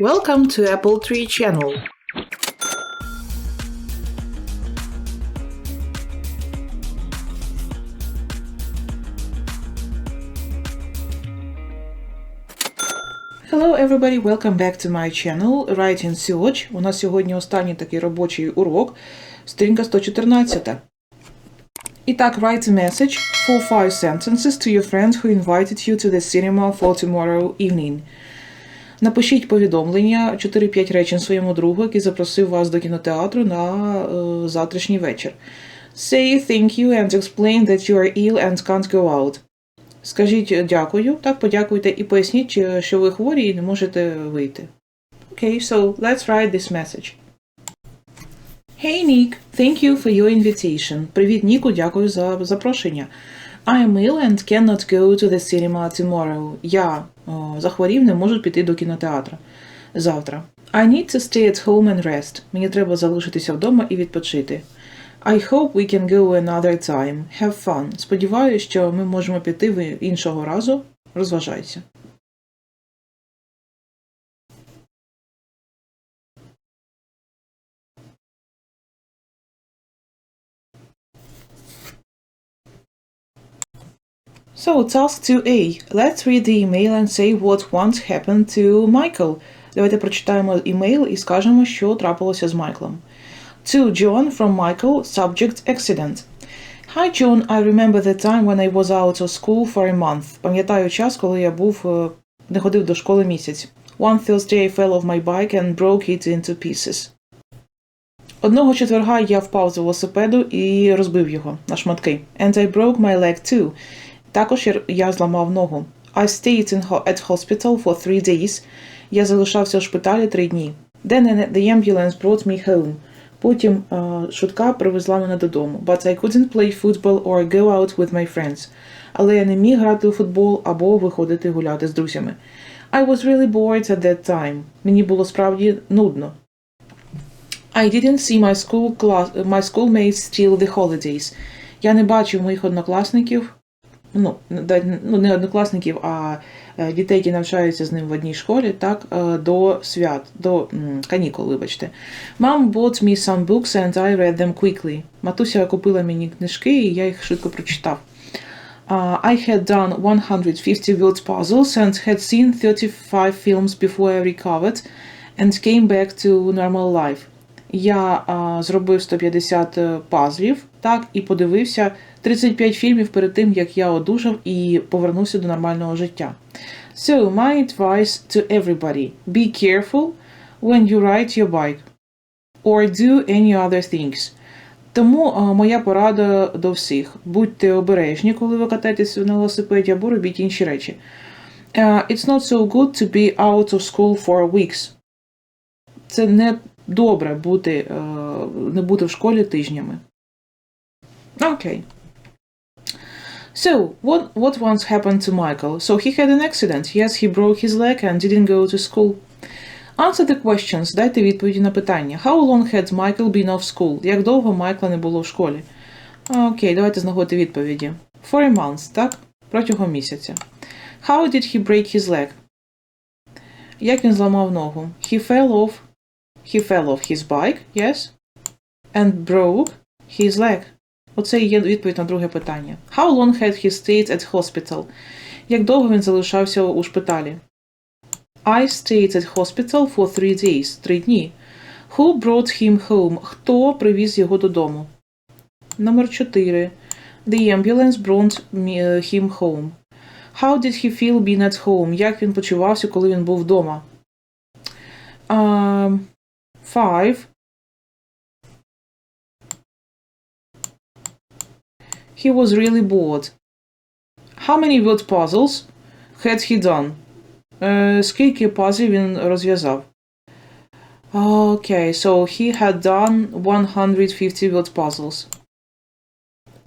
Welcome to Apple Tree Channel. Hello everybody, welcome back to my channel Writing Search. У нас сьогодні останній такий робочий урок, сторінка 114. І так, write a message for five sentences to your friend who invited you to the cinema for tomorrow evening. Напишіть повідомлення 4-5 речень своєму другу, який запросив вас до кінотеатру на е, завтрашній вечір. Say thank you and explain that you are ill and can't go out. Скажіть дякую, так, подякуйте і поясніть, що ви хворі і не можете вийти. Okay, so let's write this message. Hey Nick, thank you for your invitation. Привіт, Ніку, дякую за запрошення. I am ill and cannot go to the cinema tomorrow. Я о, захворів, не можу піти до кінотеатру завтра. I need to stay at home and rest. Мені треба залишитися вдома і відпочити. I hope we can go another time. Have fun. Сподіваюся, що ми можемо піти іншого разу. Розважайся. So, task 2a. Let's read the email and say what once happened to Michael. Давайте прочитаємо email і скажемо, що трапилося з Майклом. To John from Michael, subject accident. Hi John, I remember the time when I was out of school for a month. Пам'ятаю час, коли я був е, не ходив до школи місяць. One Thursday I fell off my bike and broke it into pieces. Одного четверга я впав з велосипеду і розбив його на шматки. And I broke my leg too. Також я- зламав ногу. I stayed in at hospital for three days. Я залишався в шпиталі три дні. Then the ambulance brought me home. Потім е, швидка привезла мене додому. But I couldn't play football or go out with my friends. Але я не міг грати у футбол або виходити гуляти з друзями. I was really bored at that time. Мені було справді нудно. I didn't see my school class, my schoolmates till the holidays. Я не бачив моїх однокласників, ну, ну не однокласників, а е, дітей, які навчаються з ним в одній школі, так, е, до свят, до канікул, вибачте. Mom bought me some books and I read them quickly. Матуся купила мені книжки, і я їх швидко прочитав. Uh, I had done 150 words puzzles and had seen 35 films before I recovered and came back to normal life. Я а, зробив 150 пазлів, так, і подивився 35 фільмів перед тим, як я одужав і повернувся до нормального життя. So, my advice to everybody: be careful when you ride your bike or do any other things. Тому а, моя порада до всіх: будьте обережні, коли ви катаєтесь на велосипеді, або робіть інші речі. Uh, it's not so good to be out of school for weeks. Це не добре бути, е, не бути в школі тижнями. Окей. So, what, what once happened to Michael? So he had an accident. Yes, he broke his leg and didn't go to school. Answer the questions. Дайте відповіді на питання. How long had Michael been off school? Як довго Майкла не було в школі? Окей, давайте знаходити відповіді. For a month, так? Протягом місяця. How did he break his leg? Як він зламав ногу? He fell off. He fell off his bike, yes? And broke his leg. Оце є відповідь на друге питання. How long had he stayed at hospital? Як довго він залишався у шпиталі? I stayed at hospital for three days. Три дні. Who brought him home? Хто привіз його додому? Номер 4. The ambulance brought е, him home. How did he feel being at home? Як він почувався, коли він був вдома? Um, five. He was really bored. How many word puzzles had he done? Е, скільки пазлів він розв'язав? Okay, so he had done 150 word puzzles.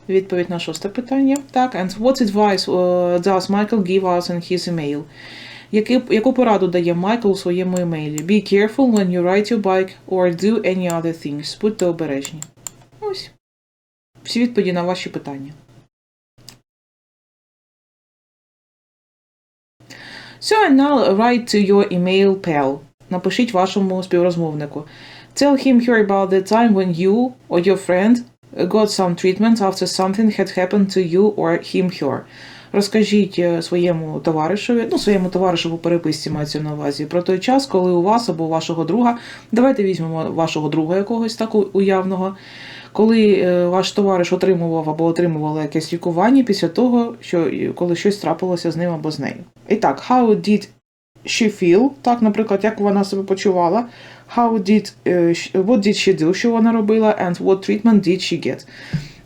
Відповідь на шосте питання. Так, and what advice uh, does Michael give us in his email? Які, яку пораду дає Майкл у своєму емейлі? Be careful when you ride your bike or do any other things. Будьте обережні. Ось. Всі відповіді на ваші питання. So and now write to your email pal. напишіть вашому співрозмовнику. Tell him here about the time when you or your friend got some treatment after something had happened to you or him her. Розкажіть е, своєму товаришеві, ну своєму товаришу по переписці мається на увазі, про той час, коли у вас або вашого друга, давайте візьмемо вашого друга якогось так уявного, коли е, ваш товариш отримував або отримувала якесь лікування після того, що коли щось трапилося з ним або з нею. І так, how did she feel? Так, наприклад, як вона себе почувала. How did, е, what did she do, що вона робила, and what treatment did she get?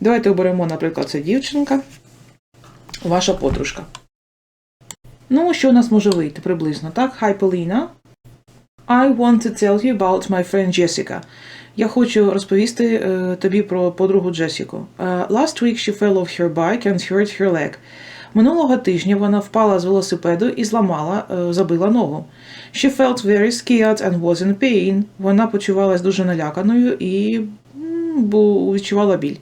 Давайте оберемо, наприклад, це дівчинка, ваша подружка. Ну, що у нас може вийти приблизно, так? Hi, Polina. I want to tell you about my friend Jessica. Я хочу розповісти е, тобі про подругу Джесіку. Е, last week she fell off her bike and hurt her leg. Минулого тижня вона впала з велосипеду і зламала, е, забила ногу. She felt very scared and was in pain. Вона почувалась дуже наляканою і бу- відчувала біль.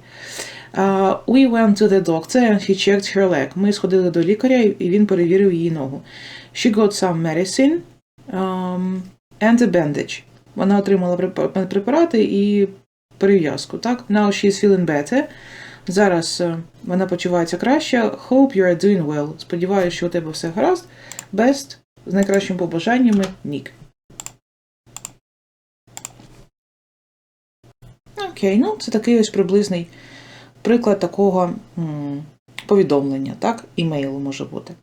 We went to the doctor and he checked her leg. Ми сходили до лікаря і він перевірив її ногу. She got some medicine um, and a bandage. Вона отримала препарати і перев'язку. Так? Now she's feeling better. Зараз е, вона почувається краще. Hope you are doing well. Сподіваюся, що у тебе все гаразд. Best. З найкращими побажаннями Нік. Окей, ну це такий ось приблизний приклад такого повідомлення, так? Імейлу може бути.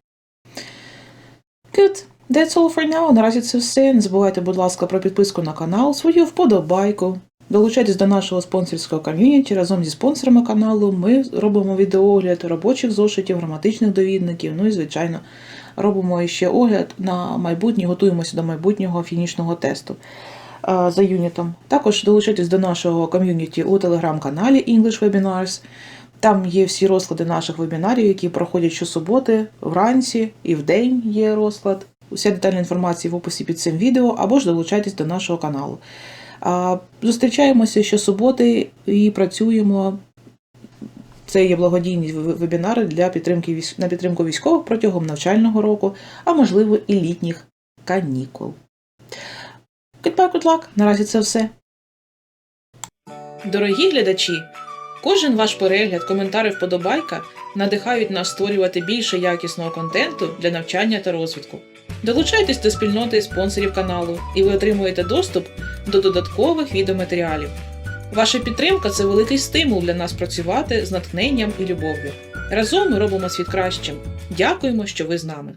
Good. That's all for now. Наразі це все. Не забувайте, будь ласка, про підписку на канал, свою вподобайку. Долучайтесь до нашого спонсорського ком'юніті. Разом зі спонсорами каналу ми робимо відеоогляд робочих зошитів, граматичних довідників, ну і, звичайно, робимо ще огляд на майбутнє, готуємося до майбутнього фінішного тесту за юнітом. Також долучайтесь до нашого ком'юніті у телеграм-каналі English Webinars. Там є всі розклади наших вебінарів, які проходять щосуботи, вранці і вдень є розклад. Уся детальна інформація в описі під цим відео, або ж долучайтесь до нашого каналу. Зустрічаємося щосуботи і працюємо. Це є благодійні вебінари для підтримки на підтримку військових протягом навчального року, а можливо і літніх канікул. Goodbye, good luck. Наразі це все. Дорогі глядачі, кожен ваш перегляд, коментар і вподобайка надихають нас створювати більше якісного контенту для навчання та розвитку. Долучайтесь до спільноти спонсорів каналу, і ви отримуєте доступ до додаткових відеоматеріалів. Ваша підтримка це великий стимул для нас працювати з натхненням і любов'ю. Разом ми робимо світ кращим. Дякуємо, що ви з нами.